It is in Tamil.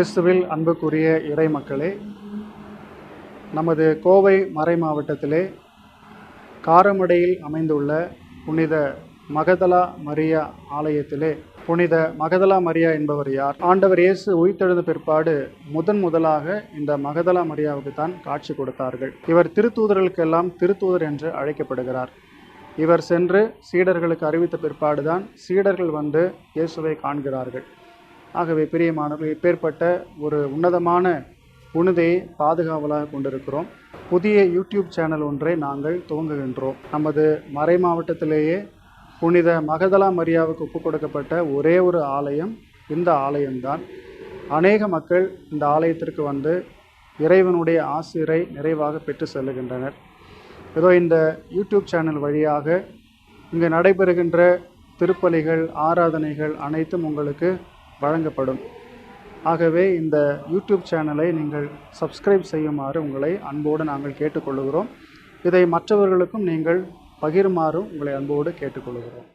கிறிஸ்துவில் அன்புக்குரிய இறை மக்களே நமது கோவை மறை மாவட்டத்திலே காரமடையில் அமைந்துள்ள புனித மகதலா மரியா ஆலயத்திலே புனித மகதலா மரியா என்பவர் யார்? ஆண்டவர் இயேசு உயிர்த்தெழுந்த பிற்பாடு முதன் முதலாக இந்த மகதலா மரியாவுக்கு தான் காட்சி கொடுத்தார்கள். இவர் திருத்தூதர்களுக்கெல்லாம் திருத்தூதர் என்று அழைக்கப்படுகிறார். இவர் சென்று சீடர்களுக்கு அறிவித்த பிற்பாடுதான் சீடர்கள் வந்து இயேசுவை காண்கிறார்கள். ஆகவே பிரியமானவர்கள் இப்பேற்பட்ட ஒரு உன்னதமான புனிதையை பாதுகாவலாக கொண்டிருக்கிறோம். புதிய யூடியூப் சேனல் ஒன்றை நாங்கள் துவங்குகின்றோம். நமது மறை மாவட்டத்திலேயே புனித மகதலா மரியாவுக்கு ஒப்புக் கொடுக்கப்பட்ட ஒரே ஒரு ஆலயம் இந்த ஆலயம்தான். அநேக மக்கள் இந்த ஆலயத்திற்கு வந்து இறைவனுடைய ஆசிரை நிறைவாக பெற்று செல்லுகின்றனர். ஏதோ இந்த யூடியூப் சேனல் வழியாக இங்கு நடைபெறுகின்ற திருப்பலிகள் ஆராதனைகள் அனைத்தும் உங்களுக்கு வழங்கப்படும். ஆகவே இந்த யூடியூப் சேனலை நீங்கள் சப்ஸ்கிரைப் செய்யுமாறு உங்களை அன்போடு நாங்கள் கேட்டுக்கொள்கிறோம். இதை மற்றவர்களுக்கும் நீங்கள் பகிருமாறும் உங்களை அன்போடு கேட்டுக்கொள்கிறோம்.